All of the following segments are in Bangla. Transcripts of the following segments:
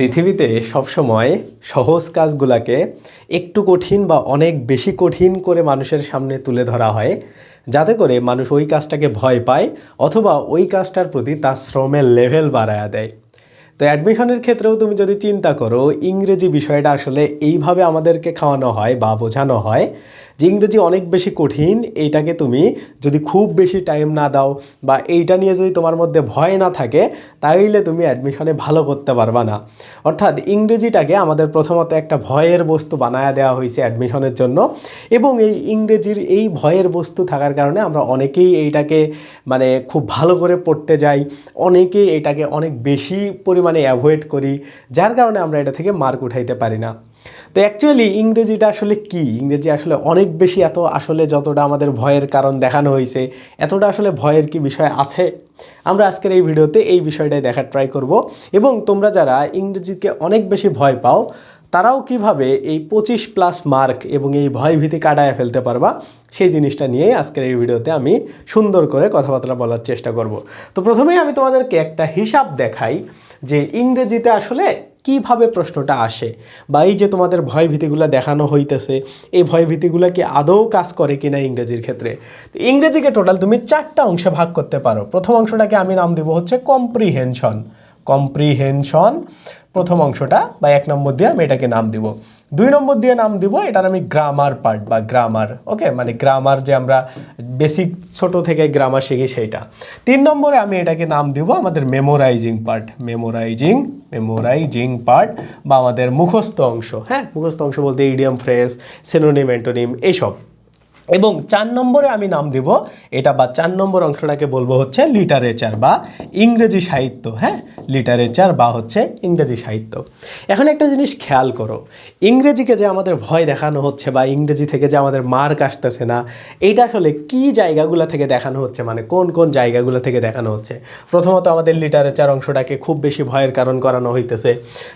পৃথিবীতে সবসময় সহজ কাজগুলাকে একটু কঠিন বা অনেক বেশি কঠিন করে মানুষের সামনে তুলে ধরা হয়। যাতে করে মানুষ ওই কাজটাকে ভয় পায় অথবা ওই কাজটার প্রতি তার শ্রমের লেভেল বাড়ায়া দেয়। তো অ্যাডমিশনের ক্ষেত্রেও তুমি যদি চিন্তা করো, ইংরেজি বিষয়টা আসলে এইভাবে আমাদেরকে খাওয়ানো হয় বা বোঝানো হয় যে ইংরেজি অনেক বেশি কঠিন, এইটাকে তুমি যদি খুব বেশি টাইম না দাও বা এইটা নিয়ে যদি তোমার মধ্যে ভয় না থাকে, তাইলে তুমি অ্যাডমিশনে ভালো করতে পারবা না। অর্থাৎ ইংরেজিটাকে আমাদের প্রথমত একটা ভয়ের বস্তু বানায়া দেওয়া হয়েছে অ্যাডমিশনের জন্য এবং এই ইংরেজির এই ভয়ের বস্তু থাকার কারণে আমরা অনেকেই এইটাকে মানে খুব ভালো করে পড়তে যাই, অনেকেই এটাকে অনেক বেশি পরিমাণে অ্যাভয়েড করি, যার কারণে আমরা এটা থেকে মার্ক উঠাইতে পারি না। তো অ্যাকচুয়ালি ইংরেজিটা আসলে কি? ইংরেজি আসলে অনেক বেশি এত আসলে যতটা আমাদের ভয়ের কারণ দেখানো হয়েছে, এতটা আসলে ভয়ের কি বিষয় আছে? আমরা আজকের এই ভিডিওতে এই বিষয়টাই দেখার ট্রাই করব। এবং তোমরা যারা ইংরেজিকে অনেক বেশি ভয় পাও, তারাও কীভাবে এই পঁচিশ প্লাস মার্ক এবং এই ভয় ভীতি কাটায় ফেলতে পারবা, সেই জিনিসটা নিয়েই আজকের এই ভিডিওতে আমি সুন্দর করে কথাবার্তা বলার চেষ্টা করব। তো প্রথমেই আমি তোমাদেরকে একটা হিসাব দেখাই যে ইংরেজিতে আসলে কীভাবে প্রশ্নটা আসে? বা এই যে তোমাদের ভয় ভীতিগুলো দেখানো হইতেছে, এই ভয়ভীতিগুলো কি আদৌ কাজ করে কিনা ইংরেজির ক্ষেত্রে? ইংরেজিকে টোটাল তুমি চারটা অংশে ভাগ করতে পারো। প্রথম অংশটাকে আমি নাম দেবো হচ্ছে কম্প্রিহেনশন কম্প্রিহেনশন প্রথম অংশটা বা এক নম্বর দিয়ে আমি এটাকে নাম দিব। দুই নম্বর দিয়ে নাম দিব, এটার আমি গ্রামার পার্ট বা গ্রামার ওকে মানে গ্রামার যে আমরা বেসিক ছোট থেকে গ্রামার শিখি সেইটা। তিন নম্বরে আমি এটাকে নাম দিব আমাদের memorising part memorising memorising part বা আমাদের মুখস্থ অংশ হ্যাঁ? মুখস্থ অংশ বলতে ইডিয়াম ফ্রেস সেনোনিম অ্যান্টোনিম এইসব। এবং চার নম্বরে আমি নাম দিব, এটা বা চার নম্বর অংশটাকে বলব হচ্ছে লিটারেচার বা ইংরেজি সাহিত্য হ্যাঁ? লিটারেচার বা হচ্ছে ইংরেজি সাহিত্য। এখন একটা জিনিস খেয়াল করো, ইংরেজিকে যে আমাদের ভয় দেখানো হচ্ছে বা ইংরেজি থেকে যে আমাদের মার্ক আসতেছে না এটা আসলে কি জায়গাগুলো থেকে দেখানো হচ্ছে? মানে কোন কোন জায়গাগুলো থেকে দেখানো হচ্ছে? প্রথমত আমাদের লিটারেচার অংশটাকে খুব বেশি ভয়ের কারণ করানো হইতেছে।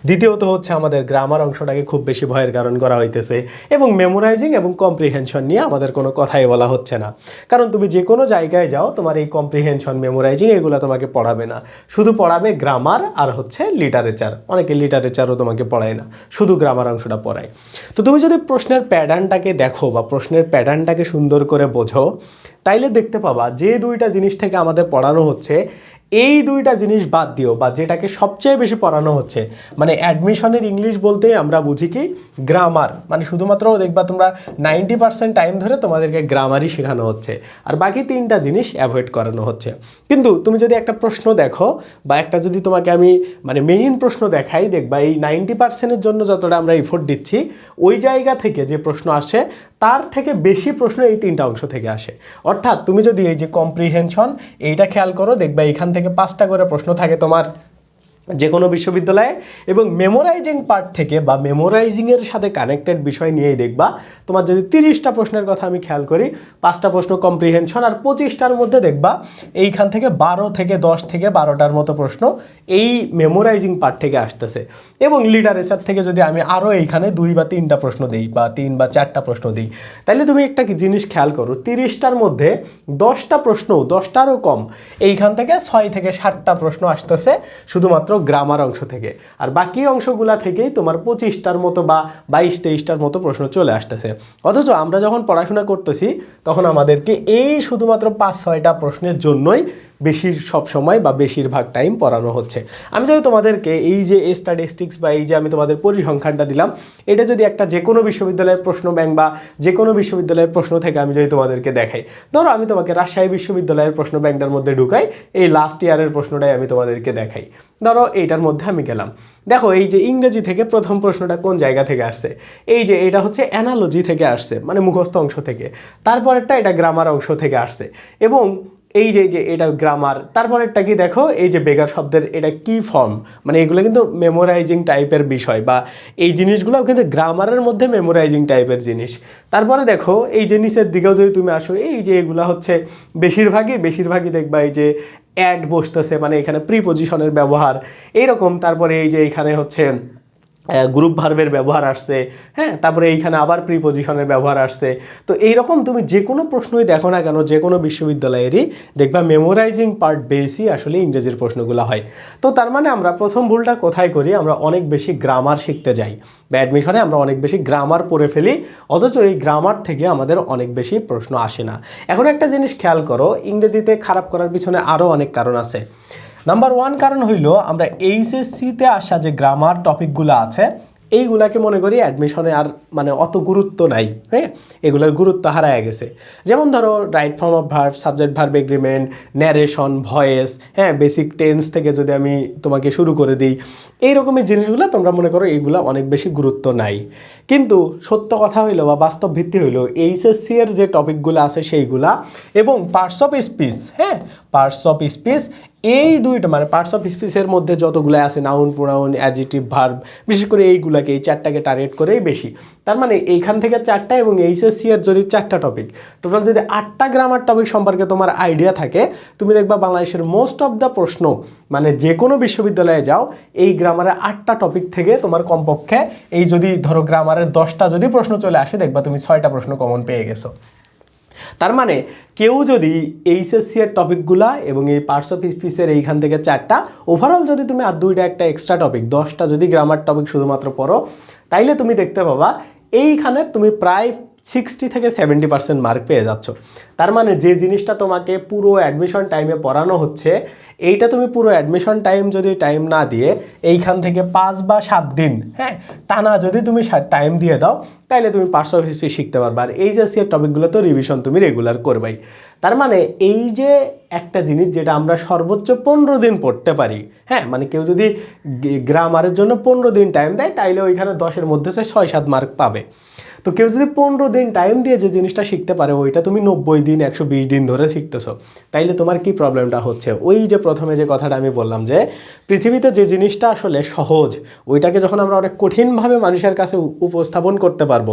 দ্বিতীয়ত হচ্ছে আমাদের গ্রামার অংশটাকে খুব বেশি ভয়ের কারণ করা হইতেছে। এবং মেমোরাইজিং এবং কম্প্রিহেনশন নিয়ে আমাদের কোনো কথাই বলা হচ্ছে না। কারণ তুমি যে কোনো জায়গায় যাও, তোমার এই কম্প্রিহেনশন মেমোরাইজিং এগুলো তোমাকে পড়াবে না। শুধু পড়াবে গ্রামার আর হচ্ছে লিটারেচার অনেকে লিটারেচারও তোমাকে পড়ায় না। শুধু গ্রামার অংশটা পড়ায়। তো তুমি যদি প্রশ্নের প্যাটার্নটাকে দেখো বা প্রশ্নের প্যাটার্নটাকে সুন্দর করে বোঝো, তাইলে দেখতে পাবা যে দুইটা জিনিস থেকে আমাদের পড়ানো হচ্ছে। এই দুইটা জিনিস বাদ দিও বা যেটাকে সবচেয়ে বেশি পড়ানো হচ্ছে মানে অ্যাডমিশনের ইংলিশ বলতে আমরা বুঝি কি গ্রামার মানে শুধুমাত্র দেখবা তোমরা নাইনটি পার্সেন্ট টাইম ধরে তোমাদেরকে গ্রামারই শেখানো হচ্ছে, আর বাকি তিনটা জিনিস অ্যাভয়েড করানো হচ্ছে। কিন্তু তুমি যদি একটা প্রশ্ন দেখো বা একটা যদি তোমাকে আমি মানে মেইন প্রশ্ন দেখাই, দেখবা এই নাইনটি পার্সেন্টের জন্য যতটা আমরা এফোর্ট দিচ্ছি, ওই জায়গা থেকে যে প্রশ্ন আসে তার থেকে বেশি প্রশ্ন এই তিনটা অংশ থেকে আসে। অর্থাৎ তুমি যদি এই যে কম্প্রিহেনশন এইটা খেয়াল করো, দেখবে এখান থেকে পাঁচটা করে প্রশ্ন থাকে তোমার। যে কোনো বিশ্ববিদ্যালয়ে এবং মেমোরাইজিং পার্ট থেকে বা মেমোরাইজিংয়ের সাথে কানেক্টেড বিষয় নিয়েই দেখবা। তোমার যদি তিরিশটা প্রশ্নের কথা আমি খেয়াল করি, পাঁচটা প্রশ্ন কম্প্রিহেনশন আর পঁচিশটার মধ্যে দেখবা, এইখান থেকে বারো থেকে দশ থেকে বারোটার মতো প্রশ্ন এই মেমোরাইজিং পার্ট থেকে আসতেছে। এবং লিটারেচার থেকে যদি আমি আরও এইখানে দুই বা তিনটা প্রশ্ন দিই বা তিন বা চারটা প্রশ্ন দিই তাহলে তুমি একটা জিনিস খেয়াল করো, তিরিশটার মধ্যে দশটা প্রশ্ন দশটারও কম, এইখান থেকে ছয় থেকে সাতটা প্রশ্ন আসতেছে, শুধুমাত্র গ্রামার অংশ থেকে। আর বাকি অংশগুলা থেকেই তোমার পঁচিশটার মতো বা বাইশ, তেইশটার মতো প্রশ্ন চলে আসতেছে। অথচ আমরা যখন পড়াশোনা করতেছি, তখন আমাদেরকে এই শুধুমাত্র পাঁচ, ছয়টা প্রশ্নের জন্যই বেশির সব সময় বা বেশিরভাগ টাইম পড়ানো হচ্ছে। আমি যদি তোমাদেরকে এই যে স্ট্যাটিস্টিক্স বা এই যে আমি তোমাদের পরিসংখ্যানটা দিলাম, এটা যদি একটা যে কোনো বিশ্ববিদ্যালয়ের প্রশ্ন ব্যাংক বা যে কোনো বিশ্ববিদ্যালয়ের প্রশ্ন থেকে আমি যদি তোমাদেরকে দেখাই, ধরো আমি তোমাকে রাজশাহী বিশ্ববিদ্যালয়ের প্রশ্ন ব্যাংকটার মধ্যে ঢুকাই, এই লাস্ট ইয়ারের প্রশ্নটাই আমি তোমাদেরকে দেখাই। ধরো এইটার মধ্যে আমি গেলাম। দেখো এই যে ইংরেজি থেকে প্রথম প্রশ্নটা কোন জায়গা থেকে আসছে? এই যে এটা হচ্ছে অ্যানালজি থেকে আসছে মানে মুখস্থ অংশ থেকে। তারপরেরটা এটা গ্রামার অংশ থেকে আসছে। এবং এই যে যে এটা গ্রামার তারপরেরটা কি দেখো, এই যে বেগার শব্দের এটা কি ফর্ম মানে এগুলো কিন্তু মেমোরাইজিং টাইপের বিষয় বা এই জিনিসগুলো কিন্তু গ্রামারের মধ্যে মেমোরাইজিং টাইপের জিনিস। তারপরে দেখো, এই যে নিচের দিকেও যদি তুমি আসো, এই যে এগুলো হচ্ছে বেশিরভাগই বেশিরভাগই দেখবা এই যে অ্যাড বসতেছে মানে এখানে প্রিপোজিশনের ব্যবহার। এইরকম, তারপরে এই যে এখানে হচ্ছে গ্রুপ ভার্বের ব্যবহার আসছে হ্যাঁ? তারপরে এইখানে আবার প্রিপোজিশনের ব্যবহার আসছে। তো এইরকম তুমি যে কোনো প্রশ্নই দেখো না কেন, যে কোনো বিশ্ববিদ্যালয়েরই দেখবা মেমোরাইজিং পার্ট বেসই আসলে ইংরেজির প্রশ্নগুলো হয়। তো তার মানে আমরা প্রথম ভুলটা কোথায় করি? আমরা অনেক বেশি গ্রামার শিখতে যাই। অ্যাডমিশনে আমরা অনেক বেশি গ্রামার পড়ে ফেলি, অথচ এই গ্রামার থেকে আমাদের অনেক বেশি প্রশ্ন আসে না। এখন একটা জিনিস খেয়াল করো, ইংরেজিতে খারাপ করার পিছনে আরও অনেক কারণ আছে। নাম্বার ওয়ান কারণ হইল, আমরা এইচএসসিতে আসা যে গ্রামার টপিকগুলো আছে, এইগুলাকে মনে করি অ্যাডমিশনে আর মানে অত গুরুত্ব নাই হ্যাঁ? এগুলোর গুরুত্ব হারায় গেছে। যেমন ধরো right form of verb subject verb agreement narration voice হ্যাঁ? বেসিক টেন্স থেকে যদি আমি তোমাকে শুরু করে দিই এই রকমের জিনিসগুলো তোমরা মনে করো এইগুলো অনেক বেশি গুরুত্ব নাই। কিন্তু সত্য কথা হইল বা বাস্তব ভিত্তি হইল এইচএসসি এর যে টপিকগুলো আছে সেইগুলা এবং পার্টস অফ স্পিচ হ্যাঁ? পার্টস অফ স্পিচ এই দুইটা মানে পার্টস অফ স্পিচের মধ্যে যতগুলো আছে নাউন প্রোনাউন অ্যাজিটিভ ভার্ব বিশেষ করে এইগুলাকে এই চারটাকে টার্গেট করেই বেশি। তার মানে এইখান থেকে চারটা এবং এইচএসসি এর যদি চারটা টপিক টোটাল যদি আটটা গ্রামার টপিক সম্পর্কে তোমার আইডিয়া থাকে, তুমি দেখবা বাংলাদেশের মোস্ট অফ দ্য প্রশ্ন মানে যে কোনো বিশ্ববিদ্যালয়ে যাও, এই গ্রামারের আটটা টপিক থেকে তোমার কমপক্ষে এই যদি ধরো গ্রামারের দশটা যদি প্রশ্ন চলে আসে, দেখবা তুমি ছয়টা প্রশ্ন কমন পেয়ে গেছো। তার মানে কেউ যদি এইচএসসি এর টপিকগুলা এবং এই পার্টস অফ স্পিচের এইখান থেকে চারটা ওভারঅল যদি তুমি আর দুইটা একটা এক্সট্রা টপিক দশটা যদি গ্রামার টপিক শুধুমাত্র পড়ো, তাইলে তুমি দেখতে পাবা এইখানে তুমি প্রায় সিক্সটি থেকে সেভেন্টি পার্সেন্ট মার্ক পেয়ে যাচ্ছ। তার মানে যে জিনিসটা তোমাকে পুরো অ্যাডমিশন টাইমে পড়ানো হচ্ছে, এইটা তুমি পুরো অ্যাডমিশন টাইম যদি টাইম না দিয়ে এইখান থেকে পাঁচ বা সাত দিন হ্যাঁ টানা যদি তুমি টাইম দিয়ে দাও তাহলে তুমি পার্টস অফ হিস্ট্রি শিখতে পারবে। আর এইচএসসি এর টপিকগুলো তো রিভিশন তুমি রেগুলার করবেই তার মানে এই যে একটা জিনিস যেটা আমরা সর্বোচ্চ পনেরো দিন পড়তে পারি হ্যাঁ মানে কেউ যদি গ্রামারের জন্য পনেরো দিন টাইম দেয়, তাইলে ওইখানে দশের মধ্যে সে ছয়, সাত মার্ক পাবে। তো কেউ যদি পনেরো দিন টাইম দিয়ে যে জিনিসটা শিখতে পারে, ওইটা তুমি নব্বই দিন, একশো বিশ দিন ধরে শিখতেছো, তাইলে তোমার কি প্রবলেমটা হচ্ছে? ওই যে প্রথমে যে কথাটা আমি বললাম যে, পৃথিবীতে যে জিনিসটা আসলে সহজ, ওইটাকে যখন আমরা অনেক কঠিনভাবে মানুষের কাছে উপস্থাপন করতে পারব,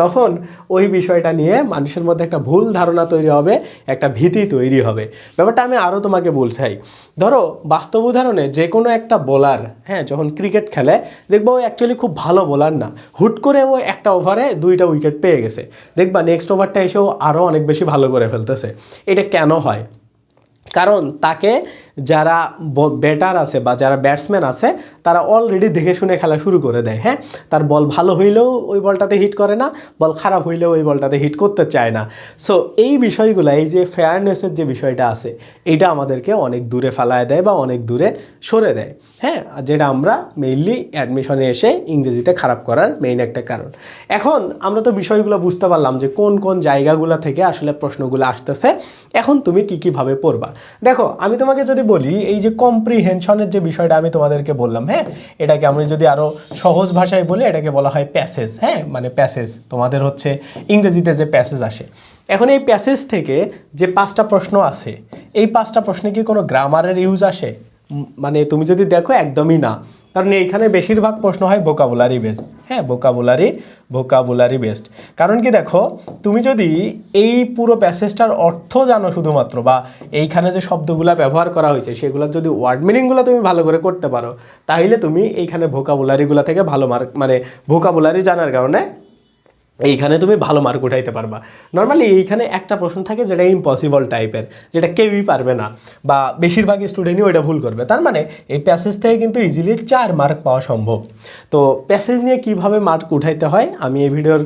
তখন ওই বিষয়টা নিয়ে মানুষের মধ্যে একটা ভুল ধারণা তৈরি হবে, একটা ভীতি তৈরি হবে। ব্যাপারটা আমি আরও তোমাকে বলছাই ধরো, বাস্তব উদাহরণে যে কোনো একটা বোলার হ্যাঁ যখন ক্রিকেট খেলে, দেখব ও অ্যাকচুয়ালি খুব ভালো বোলার না। হুট করে ও একটা ওভারে দুইটা উইকেট পেয়ে গেছে। দেখবা নেক্সট ওভারটা এসেও আরও অনেক বেশি ভালো করে ফেলতেছে। এটা কেন হয়? কারণ তাকে যারা ব্যাটার আছে বা যারা ব্যাটসম্যান আছে, তারা অলরেডি দেখে শুনে খেলা শুরু করে দেয় হ্যাঁ? তার বল ভালো হইলেও ওই বলটাতে হিট করে না বল খারাপ হইলেও ওই বলটাতে হিট করতে চায় না। সো এই বিষয়গুলো, এই যে ফেয়ারনেসের যে বিষয়টা আছে এইটা আমাদেরকে অনেক দূরে ফেলায় দেয় বা অনেক দূরে সরে দেয় হ্যাঁ? যেটা আমরা মেইনলি অ্যাডমিশনে এসে ইংরেজিতে খারাপ করার মেইন একটা কারণ। এখন আমরা তো বিষয়গুলো বুঝতে পারলাম যে কোন কোন জায়গাগুলো থেকে আসলে প্রশ্নগুলো আসতেছে, এখন তুমি কি কীভাবে পড়বা? দেখো, আমি তোমাকে যদি বলি, এই যে কম্প্রিহেনশনের যে বিষয়টা আমি তোমাদেরকে বললাম হ্যাঁ? এটাকে আমি যদি আরও সহজ ভাষায় বলি, এটাকে বলা হয় প্যাসেজ হ্যাঁ? মানে প্যাসেজ তোমাদের হচ্ছে ইংরেজিতে যে প্যাসেজ আসে। এখন এই প্যাসেজ থেকে যে পাঁচটা প্রশ্ন আছে, এই পাঁচটা প্রশ্নে কি কোনো গ্রামারের ইউজ আসে? মানে তুমি যদি দেখো, একদমই না। কারণ এইখানে বেশিরভাগ প্রশ্ন হয় ভোকাবুলারি বেস্ট হ্যাঁ ভোকাবুলারি ভোকাবুলারি বেস্ট কারণ কি দেখো, তুমি যদি এই পুরো প্যাসেজটার অর্থ জানো শুধুমাত্র বা এইখানে যে শব্দগুলা ব্যবহার করা হয়েছে, সেগুলোর যদি ওয়ার্ড মিনিংগুলো তুমি ভালো করে করতে পারো তাহলে তুমি এইখানে ভোকাবুলারিগুলো থেকে ভালো মার্ক মানে ভোকাবুলারি জানার কারণে এইখানে তুমি ভালো মার্ক উঠাইতে পারবা। নর্মালি এইখানে একটা প্রশ্ন থাকে যেটা ইম্পসিবল টাইপের যেটা কেউই পারবে না বা বেশিরভাগ স্টুডেন্টই ওইটা ভুল করবে। তার মানে এই প্যাসেজ থেকে কিন্তু ইজিলি চার মার্ক পাওয়া সম্ভব। তো প্যাসেজ নিয়ে কীভাবে মার্ক উঠাইতে হয় আমি এই ভিডিওর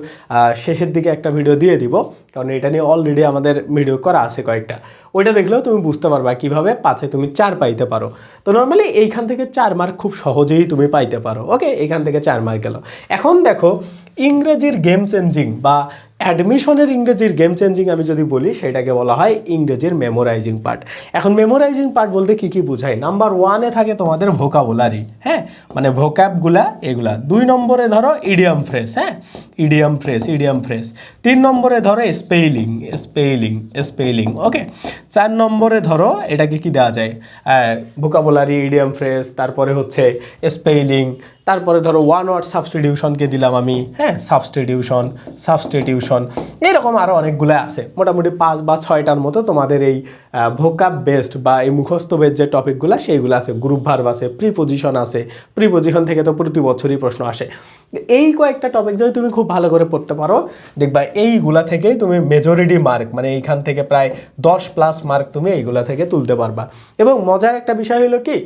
শেষের দিকে একটা ভিডিও দিয়ে দিব। কারণ এটা নিয়ে অলরেডি আমাদের ভিডিও করা আছে কয়েকটা। ওইটা দেখলেও তুমি বুঝতে পারবা কীভাবে পাঁচে তুমি চার পাইতে পারো। তো নর্মালি এইখান থেকে চার মার্ক খুব সহজেই তুমি পাইতে পারো। ওকে এখান থেকে চার মার্ক গেল। এখন দেখো, ইংরেজির গেম চেঞ্জিং বা অ্যাডমিশনের ইংরেজির গেম চেঞ্জিং আমি যদি বলি, সেটাকে বলা হয় ইংরেজির মেমোরাইজিং পার্ট এখন মেমোরাইজিং পার্ট বলতে কি কি বোঝায়? নাম্বার ওয়ানে থাকে তোমাদের ভোকাবুলারি হ্যাঁ? মানে ভোক্যাবগুলা এগুলা। দুই নম্বরে ধরো ইডিয়াম ফ্রেস হ্যাঁ? ইডিয়াম ফ্রেস ইডিয়াম ফ্রেস তিন নম্বরে ধরো স্পেলিং স্পেলিং স্পেলিং ওকে চার নম্বরে ধরো এটাকে কি দেওয়া যায়? ভোকাবুলারি ইডিয়াম ফ্রেস তারপরে হচ্ছে স্পেলিং তারপরে ধরো ওয়ান ওয়ার্ড সাবস্টিটিউশনকে দিলাম আমি হ্যাঁ সাবস্টিটিউশন সাবস্টিটিউশন এরকম আরও অনেকগুলো আছে। মোটামুটি পাঁচ বা ছয়টার মতো তোমাদের এই ভোকাপ বেসড বা এই মুখস্থ বেসড যে টপিকগুলো সেইগুলো আছে। গ্রুপ ভার্ব আছে প্রিপোজিশন আছে। প্রিপোজিশন থেকে তো প্রতি বছরই প্রশ্ন আসে। এই কয়েকটা টপিক যদি তুমি খুব ভালো করে পড়তে পারো, দেখবা এইগুলা থেকেই তুমি মেজরিটি মার্ক মানে এইখান থেকে প্রায় দশ প্লাস মার্ক তুমি এইগুলা থেকে তুলতে পারবা। এবং মজার একটা বিষয় হলো কি?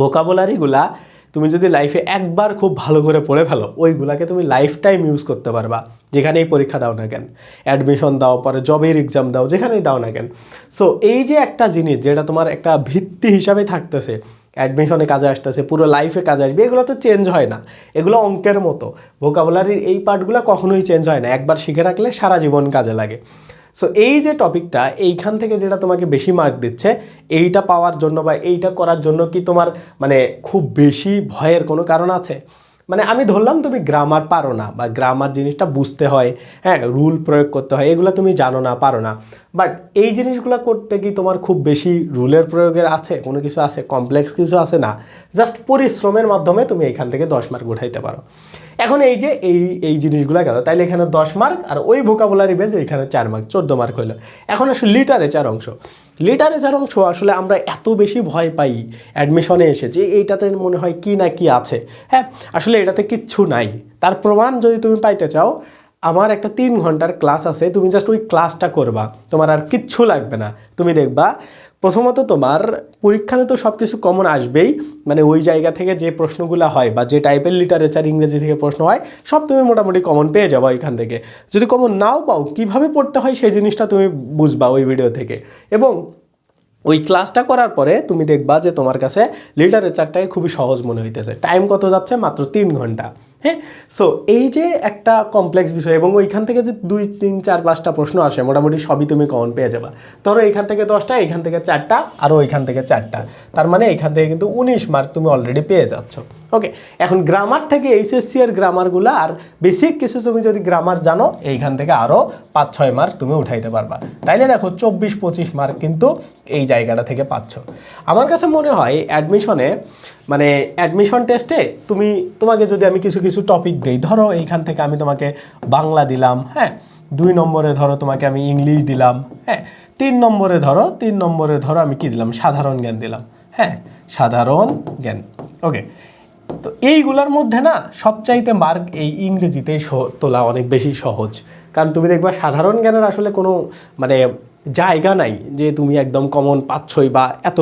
ভোকাবুলারিগুলা তুমি যদি লাইফে একবার খুব ভালো করে পড়ে ফেলো, ওইগুলাকে তুমি লাইফ টাইম ইউজ করতে পারবা, যেখানেই পরীক্ষা দাও না কেন। অ্যাডমিশন দাও, পরে জবের এক্সাম দাও, যেখানেই দাও না কেন। সো এই যে একটা জিনিস যেটা তোমার একটা ভিত্তি হিসাবে থাকতেছে অ্যাডমিশনে কাজে আসতেছে, পুরো লাইফে কাজে আসবে, এগুলো তো চেঞ্জ হয় না। এগুলো অঙ্কের মতো। ভোকাবুলারির এই পার্টগুলো কখনোই চেঞ্জ হয় না। একবার শিখে রাখলে সারা জীবন কাজে লাগে। সো এই যে টপিকটা এইখান থেকে যেটা তোমাকে বেশি মার্ক দিচ্ছে, এইটা পাওয়ার জন্য বা এইটা করার জন্য কি তোমার মানে খুব বেশি ভয়ের কোনো কারণ আছে? মানে আমি ধরলাম তুমি গ্রামার পারো না বা গ্রামার জিনিসটা বুঝতে হয় হ্যাঁ রুল প্রয়োগ করতে হয়, এগুলো তুমি জানো না, পারো না। বাট এই জিনিসগুলো করতে কি তোমার খুব বেশি রুলের প্রয়োগের আছে? কোনো কিছু আছে? কমপ্লেক্স কিছু আছে না? জাস্ট পরিশ্রমের মাধ্যমে তুমি এখান থেকে দশ মার্ক উঠাইতে পারো। এখন এই যে এই এই জিনিসগুলো গেল। তাইলে এখানে দশ মার্ক আর ওই ভোকাবুলারি বেজ এখানে চার মার্ক চোদ্দ মার্ক হইল। এখন আসলে লিটারেচার অংশ। লিটারেচার অংশ আসলে আমরা এত বেশি ভয় পাই অ্যাডমিশনে এসে যে এইটাতে মনে হয় কি না কি আছে। হ্যাঁ আসলে এটাতে কিচ্ছু নাই। তার প্রমাণ যদি তুমি পাইতে চাও, আমার একটা তিন ঘণ্টার ক্লাস আছে, তুমি জাস্ট ওই ক্লাসটা করবা। তোমার আর কিচ্ছু লাগবে না। তুমি দেখবা প্রথমত তোমার পরীক্ষাতে তো সব কিছু কমন আসবেই। মানে ওই জায়গা থেকে যে প্রশ্নগুলো হয় বা যে টাইপের লিটারেচার ইংরেজি থেকে প্রশ্ন হয়, সব তুমি মোটামুটি কমন পেয়ে যাব এখান থেকে। যদি কমন নাও পাও, কীভাবে পড়তে হয় সেই জিনিসটা তুমি বুঝবা ওই ভিডিও থেকে। এবং ওই ক্লাসটা করার পরে তুমি দেখবা যে তোমার কাছে লিটারেচারটাই খুবই সহজ মনে হইতেছে। টাইম কত যাচ্ছে? মাত্র তিন ঘণ্টা। হ্যাঁ? সো এই যে একটা কমপ্লেক্স বিষয় এবং ওইখান থেকে যে দুই, তিন, চার, পাঁচটা প্রশ্ন আসে, মোটামুটি সবই তুমি কমন পেয়ে যাবা। ধরো এখান থেকে দশটা, এখান থেকে চারটা আরও এখান থেকে চারটা। তার মানে এখান থেকে কিন্তু উনিশ মার্ক তুমি অলরেডি পেয়ে যাচ্ছ। ওকে এখন গ্রামার থেকে এইচএসসি এর গ্রামারগুলো আর বেসিক কিছু তুমি যদি গ্রামার জানো, এইখান থেকে আরও পাঁচ ছয় মার্ক তুমি উঠাইতে পারবা। তাইলে দেখো চব্বিশ পঁচিশ মার্ক কিন্তু এই জায়গাটা থেকে পাচ্ছ। আমার কাছে মনে হয় অ্যাডমিশনে মানে অ্যাডমিশন টেস্টে তুমি, তোমাকে যদি আমি কিছু কিছু টপিক দিই, ধরো এইখান থেকে আমি তোমাকে বাংলা দিলাম হ্যাঁ? দুই নম্বরে ধরো তোমাকে আমি ইংলিশ দিলাম হ্যাঁ? তিন নম্বরে ধরো, তিন নম্বরে ধরো আমি কি দিলাম? সাধারণ জ্ঞান দিলাম হ্যাঁ? সাধারণ জ্ঞান। ওকে তো এইগুলোর মধ্যে না সবচাইতে মার্ক এই ইংরেজিতেই তোলা অনেক বেশি সহজ। কারণ তুমি দেখবা সাধারণ জ্ঞানের আসলে কোনো মানে জায়গা নাই যে তুমি একদম কমন পাচ্ছই বা এত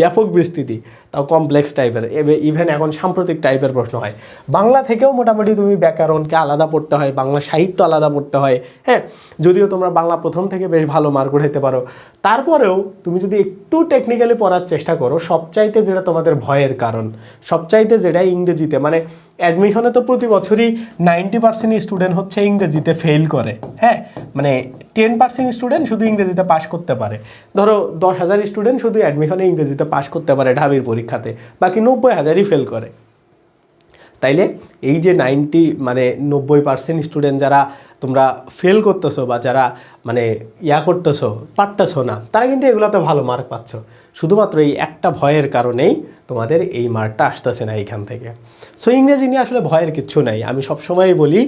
ব্যাপক বিস্তৃতি। তাও কমপ্লেক্স টাইপের ইভেন এখন সাম্প্রতিক টাইপের প্রশ্ন হয়। বাংলা থেকেও মোটামুটি তুমি ব্যাকরণকে আলাদা পড়তে হয়, বাংলা সাহিত্য আলাদা পড়তে হয় হ্যাঁ? যদিও তোমরা বাংলা প্রথম থেকে বেশ ভালো মার্ক উঠাইতে পারো। তারপরেও তুমি যদি একটু টেকনিক্যালি পড়ার চেষ্টা করো, সবচাইতে যেটা তোমাদের ভয়ের কারণ, সবচাইতে যেটা ইংরেজিতে মানে অ্যাডমিশনে তো প্রতি বছরই নাইনটি পার্সেন্ট স্টুডেন্ট হচ্ছে ইংরেজিতে ফেল করে হ্যাঁ? মানে টেন পার্সেন্ট স্টুডেন্ট শুধু ইংরেজিতে পাশ করতে পারে। ধরো দশ হাজার স্টুডেন্ট শুধু অ্যাডমিশনে ইংরেজিতে পাশ করতে পারে ঢাবির পরীক্ষাতে, বাকি নব্বই হাজারই ফেল করে। তাইলে এই যে নাইনটি মানে নব্বই পার্সেন্ট স্টুডেন্ট যারা তোমরা ফেল করতেছো বা যারা মানে ইয়া করতেছো, পারতেছো না, তারা কিন্তু এগুলোতে ভালো মার্ক পাচ্ছ। শুধুমাত্র এই একটা ভয়ের কারণেই তোমাদের এই মার্কটা আসতেছে না এইখান থেকে। সো ইংরেজি নিয়ে আসলে ভয়ের কিচ্ছু নাই। আমি সবসময়ই বলি,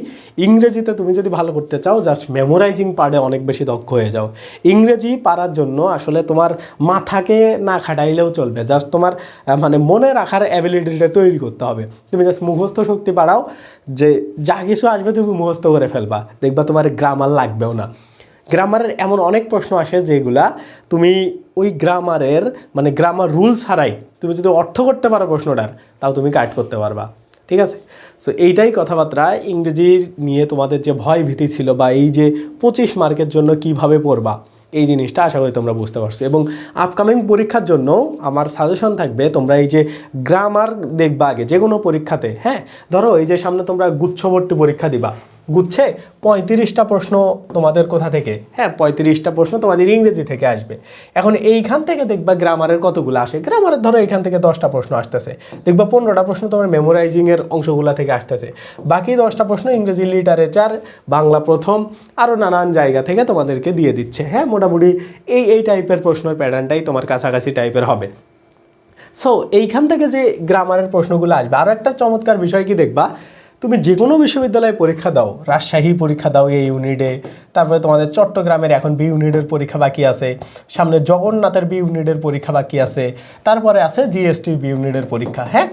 ইংরেজিতে তুমি যদি ভালো করতে চাও জাস্ট মেমোরাইজিং পার্টে অনেক বেশি দক্ষ হয়ে যাও। ইংরেজি পারার জন্য আসলে তোমার মাথাকে না খাটাইলেও চলবে জাস্ট তোমার মানে মনে রাখার অ্যাবিলিটিটা তৈরি করতে হবে। তুমি জাস্ট মুখস্থ শক্তি বাড়াও যে যা কিছু আসবে তুমি মুখস্থ করে ফেলবা। দেখবা তোমার গ্রামার লাগবেও না। গ্রামারের এমন অনেক প্রশ্ন আসে যেগুলা তুমি ওই গ্রামারের মানে গ্রামার রুল ছাড়াই তুমি যদি অর্থ করতে পারো প্রশ্নটার, তাও তুমি কাট করতে পারবা। ঠিক আছে? সো এইটাই কথাবার্তা ইংরেজির নিয়ে তোমাদের যে ভয় ভীতি ছিল বা এই যে পঁচিশ মার্কের জন্য কীভাবে পড়বা। এই জিনিসটা আশা করি তোমরা বুঝতে পারছ। এবং আপকামিং পরীক্ষার জন্য আমার সাজেশন থাকবে, তোমরা এই যে গ্রামার দেখবা আগে যে কোনো পরীক্ষাতে হ্যাঁ? ধরো এই যে সামনে তোমরা গুচ্ছবর্তী পরীক্ষা দিবা। গুচ্ছে, পঁয়ত্রিশটা প্রশ্ন তোমাদের কোথা থেকে? হ্যাঁ পঁয়ত্রিশটা প্রশ্ন তোমাদের ইংরেজি থেকে আসবে। এখন এইখান থেকে দেখবা গ্রামারের কতগুলো আসে। গ্রামারের ধরো এখান থেকে দশটা প্রশ্ন আসতেছে। দেখবা পনেরোটা প্রশ্ন তোমার মেমোরাইজিংয়ের অংশগুলো থেকে আসতেছে। বাকি দশটা প্রশ্ন ইংরেজি লিটারেচার বাংলা প্রথম আরও নানান জায়গা থেকে তোমাদেরকে দিয়ে দিচ্ছে। হ্যাঁ মোটামুটি এই এই টাইপের প্রশ্নের প্যাটার্নটাই তোমার কাছাকাছি টাইপের হবে। সো এইখান থেকে যে গ্রামারের প্রশ্নগুলো আসবে আরও একটা চমৎকার বিষয় কি দেখবা? তুমি যে কোনো বিশ্ববিদ্যালয়ে পরীক্ষা দাও, রাজশাহী পরীক্ষা দাও এই ইউনিটে তারপরে তোমাদের চট্টগ্রামের এখন বি ইউনিটের পরীক্ষা বাকি আছে, সামনে জগন্নাথের বি ইউনিটের পরীক্ষা বাকি আছে, তারপরে আছে জিএসটি বি ইউনিটের পরীক্ষা হ্যাঁ?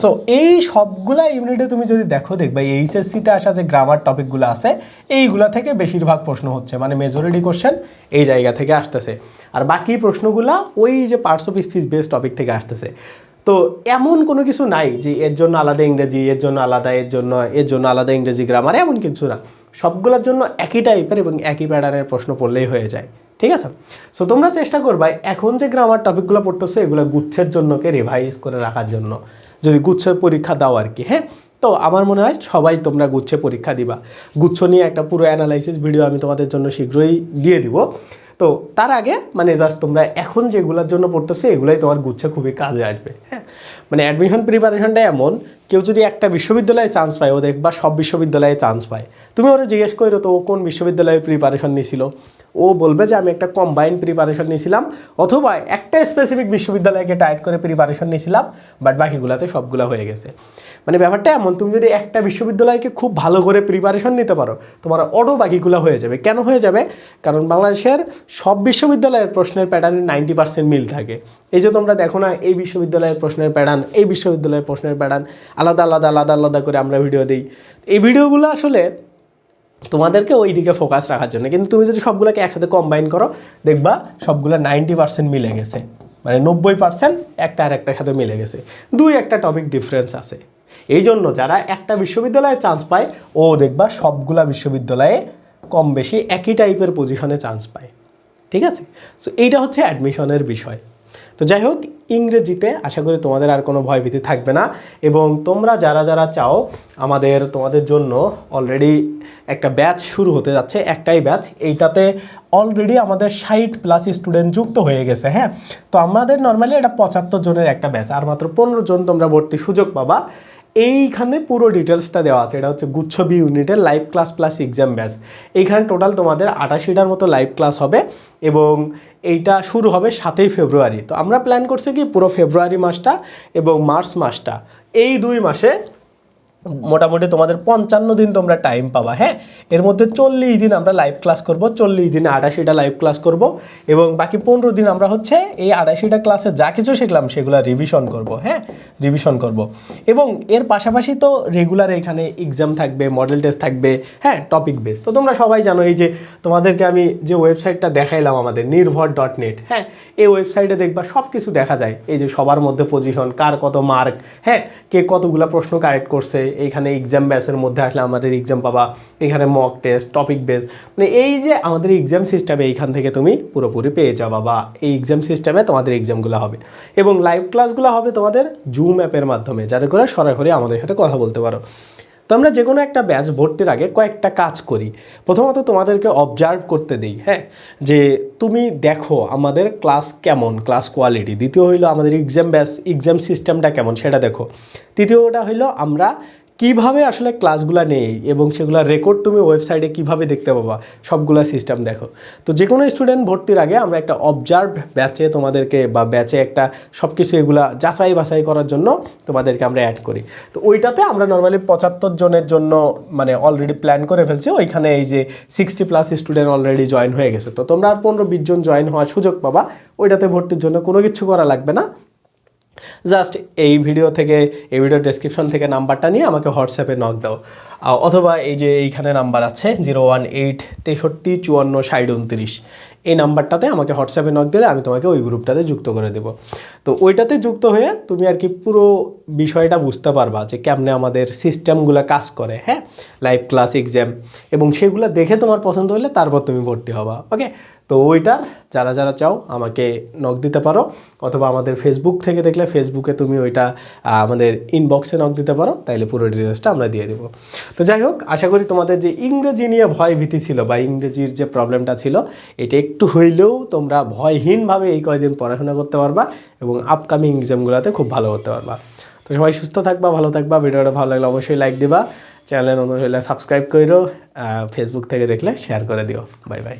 সো এই সবগুলা ইউনিটে তুমি যদি দেখো, দেখবা এইচএসসিতে আসা যে গ্রামার টপিকগুলো আছে, এইগুলা থেকে বেশিরভাগ প্রশ্ন হচ্ছে মানে মেজরিটি কোশ্চেন এই জায়গা থেকে আসতেছে। আর বাকি প্রশ্নগুলা ওই যে parts of speech base topic থেকে আসতেছে। তো এমন কোনো কিছু নাই যে এর জন্য আলাদা ইংরেজি, এর জন্য আলাদা, এর জন্য এর জন্য আলাদা ইংরেজি গ্রামার এমন কিছু না। সবগুলোর জন্য একই টাইপের এবং একই প্যাটার্নের প্রশ্ন পড়লেই হয়ে যায়। ঠিক আছে? সো তোমরা চেষ্টা করবা এখন যে গ্রামার টপিকগুলো পড়তেছো, এগুলো গুচ্ছের জন্যকে রিভাইজ করে রাখার জন্য। যদি গুচ্ছের পরীক্ষা দাও আর কি হ্যাঁ? তো আমার মনে হয় সবাই তোমরা গুচ্ছে পরীক্ষা দিবা। গুচ্ছ নিয়ে একটা পুরো অ্যানালাইসিস ভিডিও আমি তোমাদের জন্য শীঘ্রই দিয়ে দিব। তো তার আগে মানে জাস্ট তোমরা এখন যেগুলোর জন্য পড়তেছো, এগুলাই তোমার গুচ্ছে খুবই কাজে আসবে। হ্যাঁ? মানে অ্যাডমিশন প্রিপারেশনটা এমন কেউ যদি একটা বিশ্ববিদ্যালয়ে চান্স পায় ও দেখবা সব বিশ্ববিদ্যালয়ে চান্স পায়। তুমি ওরা জিজ্ঞেস করো তো ও কোন বিশ্ববিদ্যালয়ে প্রিপারেশন নিয়েছিল? ও বলবে যে আমি একটা কম্বাইন্ড প্রিপারেশন নিয়েছিলাম, অথবা একটা স্পেসিফিক বিশ্ববিদ্যালয়কে টাইট করে প্রিপারেশন নিয়েছিলাম বাট বাকিগুলোতে সবগুলো হয়ে গেছে। মানে ব্যাপারটা এমন, তুমি যদি একটা বিশ্ববিদ্যালয়কে খুব ভালো করে প্রিপারেশন নিতে পারো, তোমার অটো বাকিগুলো হয়ে যাবে। কেন হয়ে যাবে? কারণ বাংলাদেশের সব বিশ্ববিদ্যালয়ের প্রশ্নের প্যাটার্নে নাইনটি পার্সেন্ট মিল থাকে। এই যে তোমরা দেখো না, এই বিশ্ববিদ্যালয়ের প্রশ্নের প্যাটার্ন এই বিশ্ববিদ্যালয়ের প্রশ্নের প্যাটার্ন আলাদা আলাদা আলাদা আলাদা করে আমরা ভিডিও দিই। এই ভিডিওগুলো আসলে তোমাদেরকে ওই দিকে ফোকাস রাখার জন্য। কিন্তু তুমি যদি সবগুলোকে একসাথে কম্বাইন করো, দেখবা সবগুলো নাইনটি পার্সেন্ট মিলে গেছে। মানে নব্বই পার্সেন্ট একটা আর একটার সাথে মিলে গেছে। দুই একটা টপিক ডিফারেন্স আছে। এই জন্য যারা একটা বিশ্ববিদ্যালয়ে চান্স পায়, ও দেখবা সবগুলা বিশ্ববিদ্যালয়ে কম বেশি একই টাইপের পজিশনে চান্স পায়। ঠিক আছে? সো এইটা হচ্ছে অ্যাডমিশনের বিষয়। তো যাই হোক, ইংরেজিতে আশা করি তোমাদের আর কোনো ভয়ভীতি থাকবে না এবং তোমরা যারা যারা চাও আমাদের, তোমাদের জন্য অলরেডি একটা ব্যাচ শুরু হতে যাচ্ছে, একটাই ব্যাচ এইটাতে অলরেডি আমাদের ষাট প্লাস স্টুডেন্ট যুক্ত হয়ে গেছে হ্যাঁ? তো আমাদের নর্মালি এটা পঁচাত্তর জনের একটা ব্যাচ আর মাত্র পনেরো জন তোমরা ভর্তির সুযোগ পাবা। এইখানে পুরো ডিটেলসটা দেওয়া আছে, এটা হচ্ছে গুচ্ছ বি ইউনিটের live class plus exam batch এইখানে টোটাল তোমাদের আটাশিটার মতো লাইভ ক্লাস হবে এবং এইটা শুরু হবে সাতই ফেব্রুয়ারি। তো আমরা প্ল্যান করছি কি পুরো ফেব্রুয়ারি মাসটা এবং মার্চ মাসটা। এই দুই মাসে মোটামুটি তোমাদের পঞ্চান্ন দিন তোমরা টাইম পাবা হ্যাঁ? এর মধ্যে চল্লিশ দিন আমরা লাইভ ক্লাস করব, চল্লিশ দিনে আটাশিটা লাইভ ক্লাস করব এবং বাকি পনেরো দিন আমরা হচ্ছে এই আটাশিটা ক্লাসে যা কিছু শিখলাম সেগুলো রিভিশন করব হ্যাঁ? রিভিশন করব। এবং এর পাশাপাশি তো রেগুলার এখানে এক্সাম থাকবে মডেল টেস্ট থাকবে হ্যাঁ? টপিক বেস তো তোমরা সবাই জানো এই যে তোমাদেরকে আমি যে ওয়েবসাইটটা দেখাইলাম আমাদের, নির্ভর ডট নেট হ্যাঁ? এই ওয়েবসাইটে দেখবা সব কিছু দেখা যায়। এই যে সবার মধ্যে পজিশন কার কত মার্ক হ্যাঁ? কে কতগুলো প্রশ্ন কারেক্ট করছে এইখানে এক্সাম ব্যাসের মধ্যে আসলে আমাদের এক্সাম পাবা, এখানে মক টেস্ট টপিক বেস মানে এই যে আমাদের এক্সাম সিস্টেমে এইখান থেকে তুমি পুরোপুরি পেয়ে যাবা বা এই এক্সাম সিস্টেমে তোমাদের এক্সামগুলো হবে। এবং লাইভ ক্লাসগুলো হবে তোমাদের জুম অ্যাপের মাধ্যমে, যাতে করে সরাসরি আমাদের সাথে কথা বলতে পারো। তো আমরা যে কোনো একটা ব্যাচ ভর্তির আগে কয়েকটা কাজ করি। প্রথমত তোমাদেরকে অবজার্ভ করতে দিই হ্যাঁ? যে তুমি দেখো আমাদের ক্লাস কেমন ক্লাস কোয়ালিটি দ্বিতীয় হইল আমাদের এক্সাম ব্যাচ এক্সাম সিস্টেমটা কেমন, সেটা দেখো। তৃতীয়টা হইল আমরা কীভাবে আসলে ক্লাসগুলো নেই এবং সেগুলো রেকর্ড তুমি ওয়েবসাইটে কীভাবে দেখতে পাবা, সবগুলো সিস্টেম দেখো। তো যে কোনো স্টুডেন্ট ভর্তির আগে আমরা একটা অবজার্ভ ব্যাচে তোমাদেরকে বা ব্যাচে একটা সব কিছু এগুলা যাচাই বাছাই করার জন্য তোমাদেরকে আমরা অ্যাড করি। তো ওইটাতে আমরা নর্মালি পঁচাত্তর জনের জন্য মানে অলরেডি প্ল্যান করে ফেলছি, ওইখানে এই যে sixty plus student already join হয়ে গেছে। তো তোমরা আর পনেরো বিশ জন জয়েন হওয়ার সুযোগ পাবা, ওইটাতে ভর্তির জন্য কোনো কিছু করা লাগবে না। জাস্ট এই ভিডিও থেকে, এই ভিডিও ডেসক্রিপশন থেকে নাম্বারটা নিয়ে আমাকে হোয়াটসঅ্যাপে নক দাও। অথবা এই যে এইখানে নাম্বার আছে জিরো ওয়ান এইট তেষট্টি চুয়ান্ন ষাট উনত্রিশ। এই নাম্বারটাতে আমাকে হোয়াটসঅ্যাপে নক দিলে আমি তোমাকে ওই গ্রুপটাতে যুক্ত করে দেবো। তো ওইটাতে যুক্ত হয়ে তুমি আর কি পুরো বিষয়টা বুঝতে পারবা যে কেমনে আমাদের সিস্টেমগুলো কাজ করে হ্যাঁ? লাইভ ক্লাস এক্সাম এবং সেগুলো দেখে তোমার পছন্দ হলে তারপর তুমি ভর্তি হবা ওকে তো ওইটার, যারা যারা চাও আমাকে নক দিতে পারো, অথবা আমাদের ফেসবুক থেকে দেখলে ফেসবুকে তুমি ওইটা আমাদের ইনবক্সে নক দিতে পারো, তাইলে পুরো ডিটেলসটা আমরা দিয়ে দেবো। তো যাই হোক, আশা করি তোমাদের যে ইংরেজি নিয়ে ভয় ভীতি ছিল বা ইংরেজির যে প্রবলেমটা ছিল, এটা একটু হইলেও তোমরা ভয়হীনভাবে এই কয়দিন পড়াশোনা করতে পারবা এবং আপকামিং এক্সামগুলোতে খুব ভালো করতে পারবা। তো সবাই সুস্থ থাকবা, ভালো থাকবা, ভিডিওটা ভালো লাগলে অবশ্যই লাইক দিবা। চ্যানেল অনুযায়ী সাবস্ক্রাইব করো ফেসবুক থেকে দেখলে শেয়ার করে দিও। Bye bye